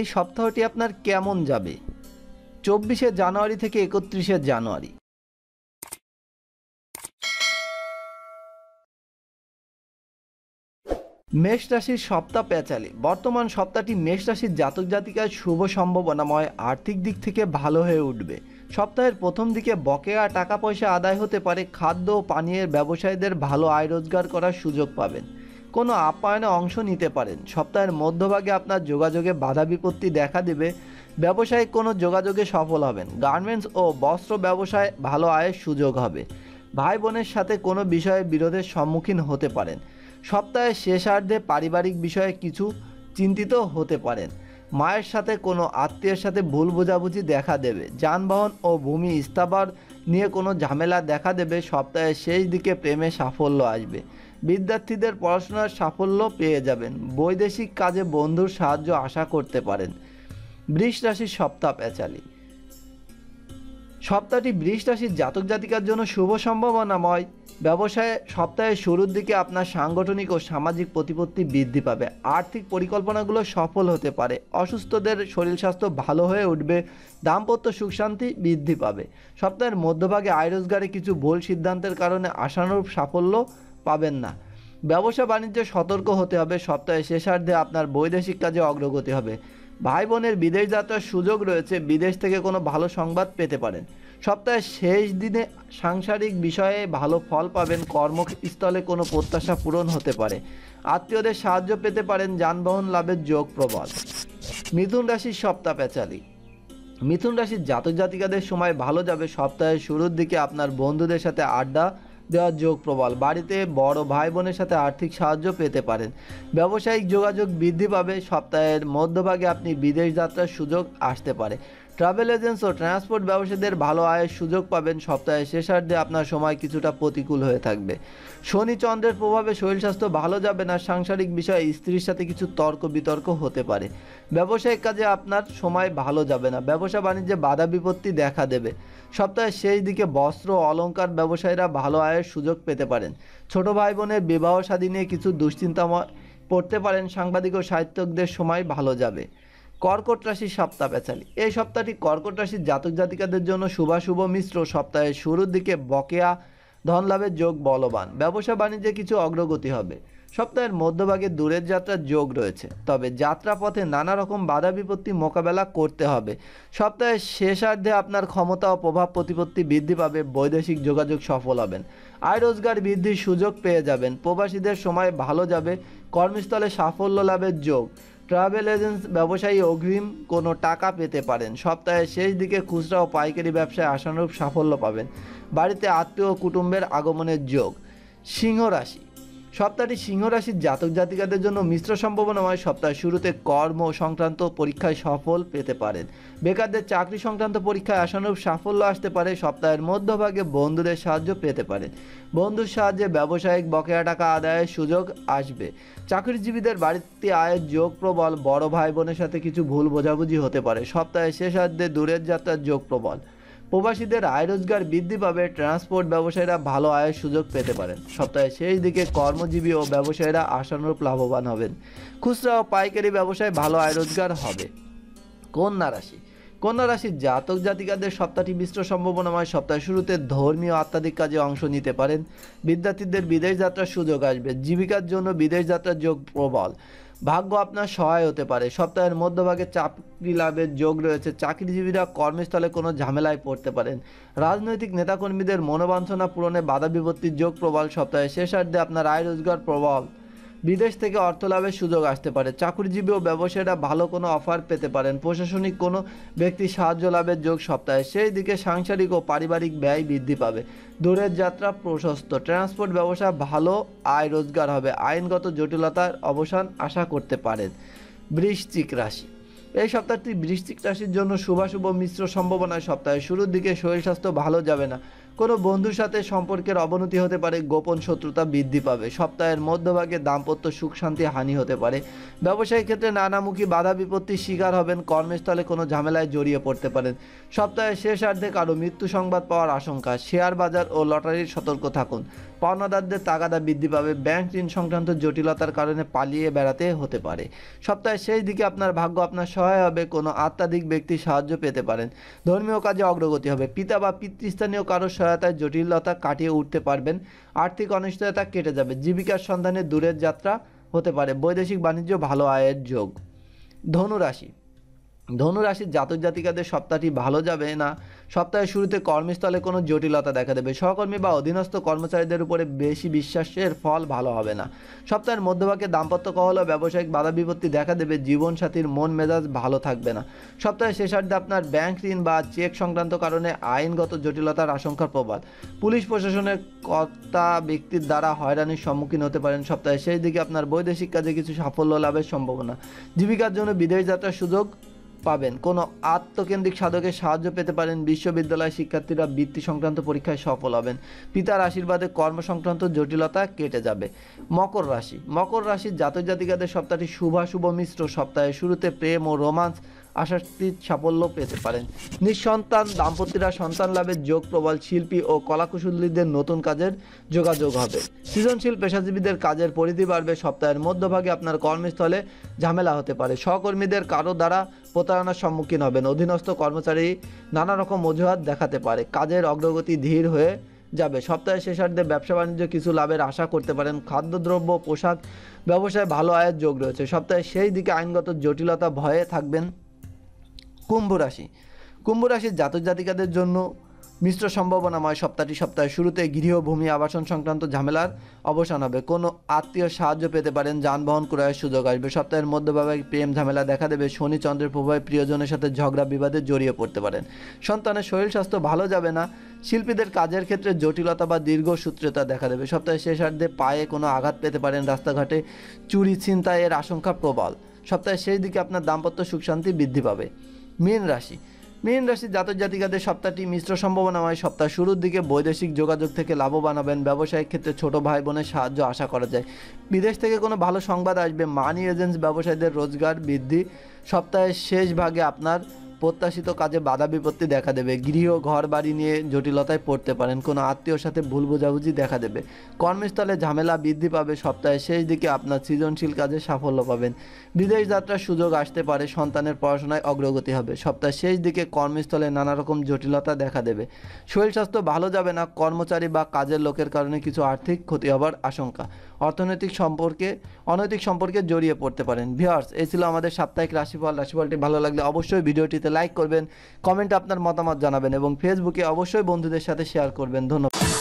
এই সপ্তাহটি আপনার কেমন যাবে? চব্বিশে জানুয়ারি থেকে একত্রিশে জানুয়ারি। মেষ রাশির সপ্তাহ পেঁচালি বর্তমান সপ্তাহটি মেষ রাশির জাতক জাতিকার শুভ সম্ভাবনাময় আর্থিক দিক থেকে ভালো হয়ে উঠবে। সপ্তাহের প্রথম দিকে বকেয়া টাকা পয়সা আদায় হতে পারে, খাদ্য ও পানীয়ের ব্যবসায়ীদের ভালো আয় রোজগার করার সুযোগ পাবেন। কোনো আপ্যায়নে অংশ নিতে পারেন। সপ্তাহের মধ্যভাগে আপনার যোগাযোগে বাধা বিপত্তি দেখা দেবে। ব্যবসায়িক কোনো যোগাযোগে সফল হবেন। গার্মেন্টস ও বস্ত্র ব্যবসায় ভালো আয়ের সুযোগ হবে। ভাই বোনের সাথে কোনো বিষয়ে বিরোধের সম্মুখীন হতে পারেন। সপ্তাহের শেষার্ধে পারিবারিক বিষয়ে কিছু চিন্তিত হতে পারেন। মায়ের সাথে কোনো আত্মীয়ের সাথে ভুল বোঝাবুঝি দেখা দেবে। যানবাহন ও ভূমি স্থাবর নিয়ে কোনো ঝামেলা দেখা দেবে, সপ্তাহের শেষ দিকে প্রেমে সাফল্য আসবে। বিদ্যার্থীদের পড়াশোনার সাফল্য পেয়ে যাবেন। বৈদেশিক কাজে বন্ধুর সাহায্য আশা করতে পারেন। বৃষ রাশির সপ্তাহ পেঁচালি। সপ্তাহটি বৃষ রাশির জাতক জাতিকার জন্য শুভ সম্ভাবনাময়। ব্যবসায়ে সপ্তাহের শুরুর দিকে আপনার সাংগঠনিক ও সামাজিক প্রতিপত্তি বৃদ্ধি পাবে। আর্থিক পরিকল্পনাগুলো সফল হতে পারে। অসুস্থদের শরীর স্বাস্থ্য ভালো হয়ে উঠবে। দাম্পত্য সুখ শান্তি বৃদ্ধি পাবে। সপ্তাহের মধ্যভাগে আয় রোজগারে কিছু ভুল সিদ্ধান্তের কারণে আশানুরূপ সাফল্য পাবেন না। ব্যবসা বাণিজ্যে সতর্ক হতে হবে। সপ্তাহের শেষার্ধে আপনার বৈদেশিক কাজে অগ্রগতি হবে। ভাই বোনের বিদেশ যাত্রার সুযোগ রয়েছে, বিদেশ থেকে কোনো ভালো সংবাদ পেতে পারেন। সপ্তাহের শেষ দিনে সাংসারিক বিষয়ে ভালো ফল পাবেন, কর্মস্থলে কোনো প্রত্যাশা পূরণ হতে পারে। আত্মীয়দের সাহায্য পেতে পারেন, যানবাহন লাভের যোগ প্রবল। মিথুন রাশির সপ্তাহ পেঁচালি মিথুন রাশির জাতক জাতিকাদের সময় ভালো যাবে। সপ্তাহের শুরুর দিকে আপনার বন্ধুদের সাথে আড্ডা দেওয়ার যোগ প্রবল। বাড়িতে বড় ভাই বোনের সাথে আর্থিক সাহায্য পেতে পারেন। ব্যবসায়িক যোগাযোগ বৃদ্ধি পাবে। সপ্তাহের মধ্যভাগে আপনি বিদেশ যাত্রার সুযোগ আসতে পারে। ট্রাভেল এজেন্টস ও ট্রান্সপোর্ট ব্যবসায়ীদের ভালো আয়ের সুযোগ পাবেন সপ্তাহের শেষার্ধে আপনার সময় কিছুটা প্রতিকূল হয়ে থাকবে। শনি চন্দ্রের প্রভাবে শরীর স্বাস্থ্য ভালো যাবে না, সাংসারিক বিষয়ে স্ত্রীর সাথে কিছু তর্ক বিতর্ক হতে পারে। ব্যবসায়িক কাজে আপনার সময় ভালো যাবে না, ব্যবসা বাণিজ্যে বাধা বিপত্তি দেখা দেবে। সপ্তাহের শেষ দিকে বস্ত্র ও অলংকার ব্যবসায়ীরা ভালো আয়ের সুযোগ পেতে পারেন। ছোট ভাই বোনের বিবাহ শাদী নিয়ে কিছু দুশ্চিন্তাময় পড়তে পারেন, সাংবাদিক ও সাহিত্যকদের সময় ভালো যাবে। কর্কট রাশির সপ্তাহ পেঁচালি এই সপ্তাহটি কর্কট রাশির জাতক জাতিকাদের জন্য শুভাশুভ মিশ্র সপ্তাহের শুরুর দিকে বকেয়া ধন লাভের যোগ বলবান। ব্যবসা বাণিজ্যে কিছু অগ্রগতি হবে। সপ্তাহের মধ্যভাগে দূরের যাত্রার যোগ রয়েছে। তবে যাত্রাপথে নানা রকম বাধা বিপত্তি মোকাবেলা করতে হবে। সপ্তাহের শেষার্ধে আপনার ক্ষমতা ও প্রভাব প্রতিপত্তি বৃদ্ধি পাবে, বৈদেশিক যোগাযোগ সফল হবেন। আয় রোজগার বৃদ্ধির সুযোগ পেয়ে যাবেন। প্রবাসীদের সময় ভালো যাবে। কর্মস্থলে সাফল্য লাভের যোগ। ট্রাভেল এজেন্স ব্যবসায়ী অগ্রিম কোনো টাকা পেতে পারেন। সপ্তাহের শেষ দিকে খুচরা ও পাইকারি ব্যবসায় আশানুরূপ সাফল্য পাবেন। বাড়িতে আত্মীয় কুটুম্বের আগমনের যোগ। সিংহ রাশি। সপ্তাহটি সিংহ রাশির জাতক জাতিকাদের জন্য মিশ্র সম্ভাবনাময় সপ্তাহের শুরুতে কর্ম সংক্রান্ত পরীক্ষায় সফল পেতে পারেন। বেকারদের চাকরি সংক্রান্ত পরীক্ষায় আশানুরূপ সাফল্য আসতে পারে। সপ্তাহের মধ্যভাগে বন্ধুদের সাহায্য পেতে পারেন। বন্ধুর সাহায্যে ব্যবসায়িক বকেয়া টাকা আদায়ের সুযোগ আসবে। চাকরিজীবীদের বাড়িতে আয়ের যোগ প্রবল। বড় ভাই বোনের সাথে কিছু ভুল বোঝাবুঝি হতে পারে। সপ্তাহের শেষার্ধে দূরের যাত্রার যোগ প্রবল। প্রবাসীদের আয় রোজগার বৃদ্ধি পাবে ট্রান্সপোর্ট ব্যবসায়ীরা ভালো আয়ের সুযোগ পেতে পারেন। সপ্তাহের শেষ দিকে কর্মজীবী ও ব্যবসায়ীরা আশানুরূপ লাভবান হবেন। খুচরা ও পাইকারি ব্যবসায় ভালো আয় রোজগার হবে। কন্যা রাশি কন্যা রাশির জাতক জাতিকাদের সপ্তাহটি মিশ্র সম্ভাবনাময় সপ্তাহের শুরুতে ধর্মীয় আত্মাধিক কাজে অংশ নিতে পারেন। বিদ্যার্থীদের বিদেশ যাত্রার সুযোগ আসবে। জীবিকার জন্য বিদেশ যাত্রার যোগ প্রবল। ভাগ্য আপনার সহায় হতে পারে। সপ্তাহের মধ্যভাগে চাকরি লাভের যোগ রয়েছে। চাকরিজীবীরা কর্মস্থলে কোনো ঝামেলায় পড়তে পারেন। রাজনৈতিক নেতাকর্মীদের মনোবাঞ্ছনা পূরণে বাধা বিপত্তির যোগ প্রবল সপ্তাহে শেষার্ধে আপনার আয় রোজগার প্রবল। বিদেশ থেকে অর্থ লাভের সুযোগ আসতে পারে। চাকরিজীবী ও ব্যবসায়ীরা ভালো কোনো অফার পেতে পারেন। প্রশাসনিক কোনো ব্যক্তি সাহায্য লাভের যোগ সপ্তাহে। সেই দিকে সাংসারিক ও পারিবারিক ব্যয় বৃদ্ধি পাবে। দূরের যাত্রা প্রশস্ত। ট্রান্সপোর্ট ব্যবসা ভালো, আয় রোজগার হবে। আইনগত জটিলতার অবসান আশা করতে পারেন। বৃশ্চিক রাশি। এই সপ্তাহটি বৃশ্চিক রাশির জন্য শুভাশুভ মিশ্র সম্ভাবনায় সপ্তাহে শুরুর দিকে শরীর স্বাস্থ্য ভালো যাবে না। কোনো বন্ধুর সাথে সম্পর্কের অবনতি হতে পারে, গোপন শত্রুতা বৃদ্ধি পাবে। সপ্তাহের মধ্যভাগে দাম্পত্য সুখ শান্তি হানি হতে পারে। ব্যবসায়িক ক্ষেত্রে নানামুখী বাধা বিপত্তির শিকার হবেন, কর্মস্থলে কোনো ঝামেলায় জড়িয়ে পড়তে পারেন। সপ্তাহের শেষার্ধে কারও মৃত্যু সংবাদ পাওয়ার আশঙ্কা। শেয়ার বাজার ও লটারির সতর্ক থাকুন। পাওনাদারদের তাগাদা বৃদ্ধি পাবে। ব্যাংক ঋণ সংক্রান্ত জটিলতার কারণে পালিয়ে বেড়াতে হতে পারে। সপ্তাহের শেষ দিকে আপনার ভাগ্য আপনার সহায় হবে, কোনো আত্মাধিক ব্যক্তির সাহায্য পেতে পারেন। ধর্মীয় কাজে অগ্রগতি হবে। পিতা বা পিতৃস্থানীয় কারোর সহায়তায় জটিলতা কাটিয়ে উঠতে পারবেন। আর্থিক অনিশ্চয়তা কেটে যাবে। জীবিকার সন্ধানে দূরের যাত্রা হতে পারে। বৈদেশিক বাণিজ্য ভালো আয়ের যোগ। ধনুরাশি। ধনুরাশির জাতক জাতিকাদের সপ্তাহটি ভালো যাবে না। সপ্তাহের শুরুতে কর্মস্থলে কোনো জটিলতা দেখা দেবে। সহকর্মী বা অধীনস্থ কর্মচারীদের উপরে বেশি বিশ্বাসের ফল ভালো হবে না। সপ্তাহের মধ্যভাগে দাম্পত্য কহল ব্যবসায়িক বাধা বিপত্তি দেখা দেবে। জীবনসাথীর মন মেজাজ ভালো থাকবে না। সপ্তাহের শেষার্ধে আপনার ব্যাংক ঋণ বা চেক সংক্রান্ত কারণে আইনগত জটিলতার আশঙ্কার প্রবাদ। পুলিশ প্রশাসনের কর্তা ব্যক্তির দ্বারা হয়রানির সম্মুখীন হতে পারেন সপ্তাহের শেষ দিকে আপনার বৈদেশিক কাজে কিছু সাফল্য লাভের সম্ভাবনা। জীবিকার জন্য বিদেশ যাত্রার সুযোগ পাবেন। কোনো আত্মকেন্দ্রিক সাধকের সাহায্য পেতে পারেন বিশ্ববিদ্যালয়ের শিক্ষার্থীরা বৃত্তি সংক্রান্ত পরীক্ষায় সফল হবেন। পিতার আশীর্বাদে কর্ম সংক্রান্ত জটিলতা কেটে যাবে। মকর রাশি। মকর রাশির জাতক জাতিকাদের সপ্তাহটি শুভাশুভ মিশ্র সপ্তাহের শুরুতে প্রেম ও রোমান্স আশাতীত সাফল্য পেতে পারেন। নিঃসন্তান, দাম্পত্যরা সন্তান লাভের যোগ, প্রবল শিল্পী ও কলাকুশলীদের নতুন কাজের যোগাযোগ হবে। সৃজনশীল পেশাজীবীদের কাজের পরিধি বাড়বে। সপ্তাহের মধ্যভাগে আপনার কর্মস্থলে ঝামেলা হতে পারে। সহকর্মীদের কারও দ্বারা প্রতারণার সম্মুখীন হবেন। অধীনস্থ কর্মচারী নানা রকম অজুহাত দেখাতে পারে। কাজের অগ্রগতি ধীর হয়ে যাবে। সপ্তাহের শেষার্ধে ব্যবসা বাণিজ্য কিছু লাভের আশা করতে পারেন। খাদ্যদ্রব্য, পোশাক, ব্যবসায় ভালো আয়ের যোগ রয়েছে। সপ্তাহের সেই দিকে আইনগত জটিলতা ভয়ে থাকবেন কুম্ভ রাশি। কুম্ভ রাশির জাতক জাতিকাদের জন্য মিশ্র সম্ভাবনাময় সপ্তাহটি সপ্তাহের শুরুতে গৃহভূমি আবাসন সংক্রান্ত ঝামেলার অবসান হবে। কোনো আত্মীয় সাহায্য পেতে পারেন, যানবাহন ক্রয়ের সুযোগ আসবে। সপ্তাহের মধ্যভাগে প্রেম ঝামেলা দেখা দেবে। শনি চন্দ্রের প্রভাবে প্রিয়জনের সাথে ঝগড়া, বিবাদে জড়িয়ে পড়তে পারেন। সন্তানের শরীর স্বাস্থ্য ভালো যাবে না। শিল্পীদের কাজের ক্ষেত্রে জটিলতা বা দীর্ঘ সূত্রতা দেখা দেবে। সপ্তাহের শেষার্ধে পায়ে কোনো আঘাত পেতে পারেন। রাস্তাঘাটে চুরি, ছিনতাইয়ের আশঙ্কা প্রবল। সপ্তাহের শেষ দিকে আপনার দাম্পত্য সুখ শান্তি বৃদ্ধি পাবে। মীন রাশি। মীন রাশি জাতক জাতিকাদের সপ্তাহটি মিশ্র সম্ভাবনাময় সপ্তাহ। শুরুর দিকে বৈদেশিক যোগাযোগ থেকে লাভবান হবেন ব্যবসায়িক ক্ষেত্রে ছোট ভাই বোনের সাহায্য আশা করা যায়। বিদেশ থেকে কোনো ভালো সংবাদ আসবে। মানি এজেন্টস ব্যবসায়ীদের রোজগার বৃদ্ধি। সপ্তাহের শেষ ভাগে আপনার প্রত্যাশিত কাজে বাধা বিপত্তি দেখা দেবে। গৃহ ঘর বাড়ি নিয়ে জটিলতায় পড়তে পারেন। কোনো আত্মীয়র সাথে ভুল বোঝাবুঝি দেখা দেবে। কর্মস্থলে ঝামেলা বৃদ্ধি পাবে সপ্তাহের শেষ দিকে আপনার সৃজনশীল কাজে সাফল্য পাবেন। বিদেশ যাত্রার সুযোগ আসতে পারে, সন্তানের পড়াশোনায় অগ্রগতি হবে। সপ্তাহের শেষ দিকে কর্মস্থলে নানা রকম জটিলতা দেখা দেবে। শরীর স্বাস্থ্য ভালো যাবে না, কর্মচারী বা কাজের লোকের কারণে কিছু আর্থিক ক্ষতি হবার আশঙ্কা। অর্থনৈতিক সম্পর্কে, অনৈতিক সম্পর্কে জড়িয়ে পড়তে পারেন। ভিওর্স এই ছিল আমাদের সাপ্তাহিক রাশিফল। রাশিফলটি ভালো লাগলে অবশ্যই ভিডিওটিতে লাইক করবেন কমেন্টে আপনার মতামত জানাবেন এবং ফেসবুকে অবশ্যই বন্ধুদের সাথে শেয়ার করবেন। ধন্যবাদ।